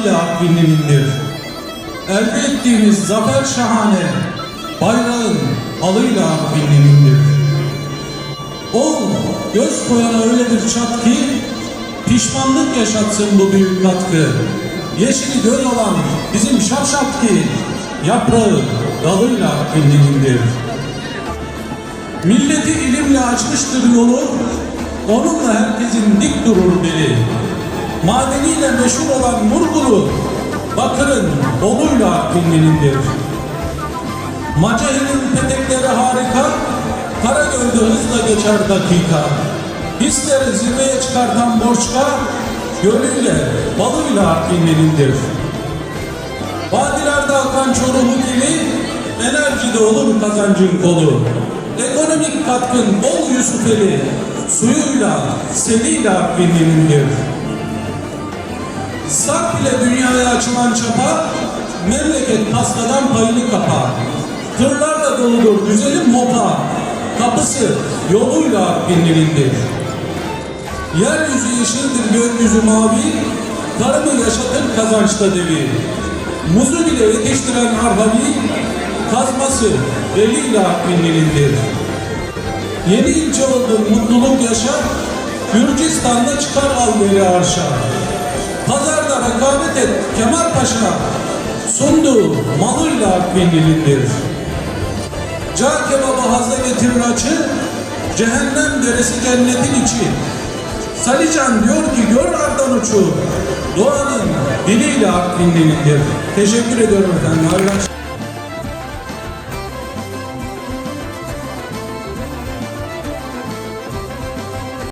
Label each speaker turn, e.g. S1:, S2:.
S1: dalıyla Artvinlinindir. Elde ettiğimiz zafer şahane, bayrağın alıyla Artvinlinindir. O göz koyana öyle bir çat ki, pişmanlık yaşatsın bu büyük katkı. Yeşili göz olan bizim şapşat ki, yaprağı dalıyla Artvinlinindir. Milleti ilimle açmıştır yolu, onunla herkesin dik durur beli. Madeniyle meşhur olan Murgulu, Bakır'ın oluyla Artvinlinindir. Macahe'nin petekleri harika, Karagöl'de hızla geçer dakika. Hisleri zirveye çıkartan Borçka, gölüyle, balıyla Artvinlinindir. Vadilerde akan Çorum'u dili, enerjide olur kazancın kolu. Ekonomik katkın bol Yusufeli, suyuyla, seliyle Artvinlinindir. Açılan çapa, memleket pastadan payını kapa. Tırlarla doludur güzelim mopa, kapısı yoluyla Artvinlinindir. Yeryüzü yeşildir, gökyüzü mavi, tarımı yaşatır kazançta devi. Muzu bile yetiştiren Arhavi, kazması eliyle Artvinlinindir. Yeni ilçe oldun mutluluk yaşa, Gürcistan'da çıkar al beni arşa. Pazarda rekabet et Kemal Paşa, sunduğu malıyla Artvinlinindir. Cağ kebabı hazda getirir açı, cehennem deresi cennetin içi. Salican diyor ki gör ardan uçu, doğanın diliyle Artvinlinindir. Teşekkür ediyorum efendim. Hayırlı.